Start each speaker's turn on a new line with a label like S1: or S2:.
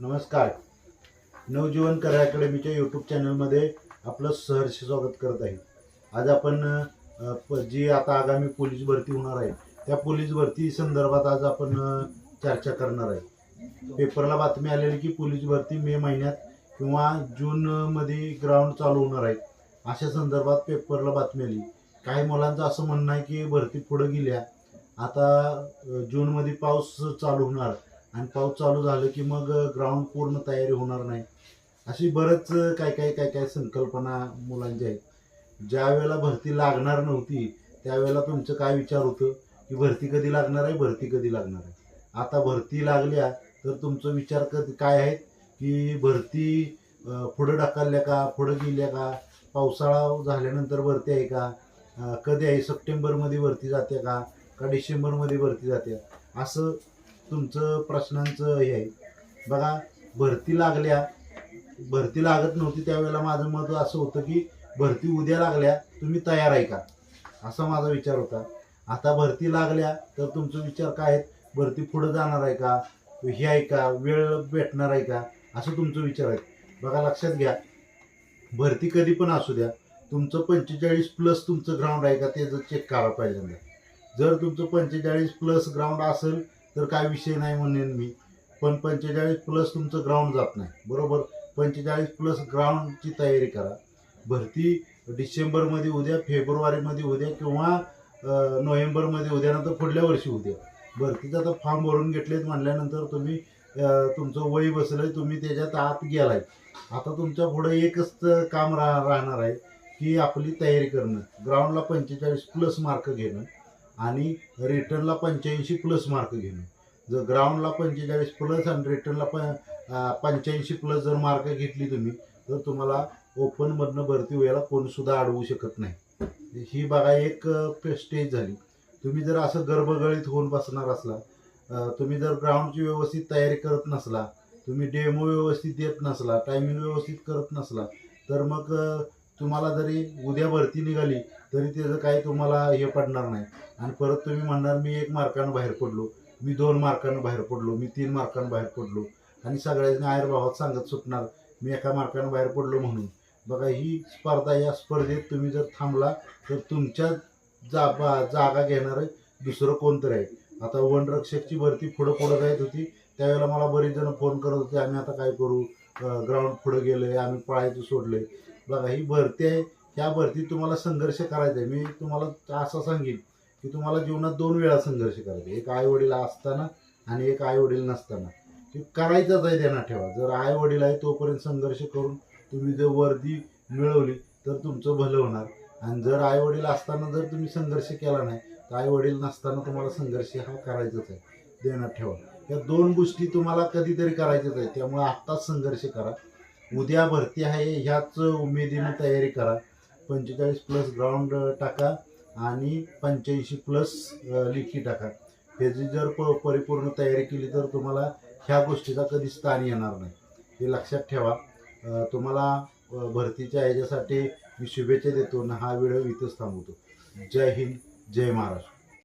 S1: नमस्कार. नवजीवन करा अकॅडमीच्या यूट्यूब चॅनलमध्ये आपलं सहर्ष स्वागत करत आहे. आज आपण प- जी आता आगामी पोलीस भरती होणार आहे त्या पोलीस भरती संदर्भात आज आपण चर्चा करणार आहे. पेपरला बातमी आलेली की पोलीस भरती मे महिन्यात किंवा जूनमध्ये ग्राउंड चालू होणार आहे. अशा संदर्भात पेपरला बातमी आली. काही मुलांचं असं म्हणणं आहे की भरती पुढं गेल्या आता जूनमध्ये पाऊस चालू होणार आणि पाऊस चालू झालं की मग ग्राउंड पूर्ण तयारी होणार नाही. अशी बरंच काय काय काय काय संकल्पना मुलांच्या आहेत. ज्या वेळेला भरती लागणार नव्हती त्यावेळेला तुमचं काय विचार होतं? की भरती कधी लागणार आहे भरती कधी लागणार आहे? आता भरती लागल्या तर तुमचं विचार कधी काय आहे की भरती पुढं ढकलल्या का पुढं गेल्या का? पावसाळा झाल्यानंतर भरती आहे का? कधी आहे? सप्टेंबरमध्ये भरती जाते का? का डिसेंबरमध्ये भरती जाते? असं तुमचं प्रश्नांचं हे आहे. बघा भरती लागल्या भरती लागत नव्हती त्यावेळेला माझं मत असं होतं की भरती उद्या लागल्या तुम्ही तयार आहे का? असा माझा विचार होता. आता भरती लागल्या तर तुमचं विचार काय आहेत? भरती पुढं जाणार आहे का? हे आहे का? वेळ भेटणार आहे का? असं तुमचं विचार आहे बघा लक्षात घ्या. भरती कधी पण असू द्या. तुमचं पंचेचाळीस प्लस तुमचं ग्राउंड आहे का ते चेक करा पाहिजे जर तुमचं पंचेचाळीस प्लस ग्राउंड असेल तर काय विषय नाही म्हणेन मी. पण पंचेचाळीस प्लस तुमचं ग्राउंड जात नाही. बरोबर? पंचेचाळीस प्लस ग्राउंडची तयारी करा. भरती डिसेंबरमध्ये उद्या फेब्रुवारीमध्ये उद्या किंवा नोव्हेंबरमध्ये उद्या नंतर पुढल्या वर्षी उद्या. भरतीचा तर फॉर्म भरून घेतलेत म्हणल्यानंतर तुम्ही तुमचं वय बसलं तुम्ही त्याच्यात आत गेलाय. आता तुमच्या पुढं एकच काम रा राहणार आहे की आपली तयारी करणं. ग्राउंडला पंचेचाळीस प्लस मार्क घेणं. आणि रिटर्नला पंच्याऐंशी प्लस मार्क घेणं. जर ग्राउंडला पंचेचाळीस प्लस आणि रिटर्नला प पंच्याऐंशी प्लस जर मार्क घेतली तुम्ही तर तुम्हाला ओपनमधनं भरती व्हायला कोणसुद्धा अडवू शकत नाही. ही बघा एक स्टेज झाली. तुम्ही जर असं गर्भगळीत होऊन बसणार असला तुम्ही जर ग्राउंडची व्यवस्थित तयारी करत नसला तुम्ही डेमो व्यवस्थित देत नसला टायमिंग व्यवस्थित करत नसला तर मग तुम्हाला जरी उद्या भरती निघाली तरी त्याचं काही तुम्हाला हे पडणार नाही. आणि परत तुम्ही म्हणणार मी एक मार्कानं बाहेर पडलो. मी दोन मार्कानं बाहेर पडलो. मी तीन मार्कानं बाहेर पडलो. आणि सगळ्यांनी आयुर्भावात सांगत सुटणार मी एका मार्कानं बाहेर पडलो म्हणून. बघा ही स्पर्धा या स्पर्धेत तुम्ही जर थांबला तर तुमच्या जा बा- जागा घेणार दुसरं कोणतरी आहे. आता वनरक्षकची भरती पुढं पुढं जायत होती. त्यावेळेला मला बरेच जण फोन करत होते आम्ही आता काय करू? ग्राउंड पुढं गेलोय आम्ही पळायचं आहे बघा ही भरती आहे. ह्या भरतीत तुम्हाला संघर्ष करायचा आहे. मी तुम्हाला असं सांगेन की तुम्हाला जीवनात दोन वेळा संघर्ष करायचा. आहे. एक आई वडील असताना आणि एक आई वडील नसताना. की करायचंच आहे त्यांना ठेवा. जर आई वडील आहे तोपर्यंत संघर्ष करून तुम्ही जर वर्दी मिळवली तर तुमचं भलं होणार. आणि जर आई वडील असताना जर तुम्ही संघर्ष केला नाही तर आई वडील नसताना तुम्हाला संघर्ष हा करायचाच आहे. देण्यात ठेवा. या दोन गोष्टी तुम्हाला कधीतरी करायच्याच आहे त्यामुळे आत्ताच संघर्ष करा. उद्या भरती आहे ह्याच उमेदीने तयारी करा. पंचेचाळीस प्लस ग्राउंड टाका आणि पंच्याऐंशी प्लस लिखी टाका. ह्याची जर प परिपूर्ण तयारी केली तर तुम्हाला ह्या गोष्टीचा कधी स्थान येणार नाही. हे लक्षात ठेवा. तुम्हाला भरतीच्या ह्याच्यासाठी मी शुभेच्छा देतो आणि हा व्हिडिओ इथंच थांबवतो. जय हिंद जय महाराष्ट्र.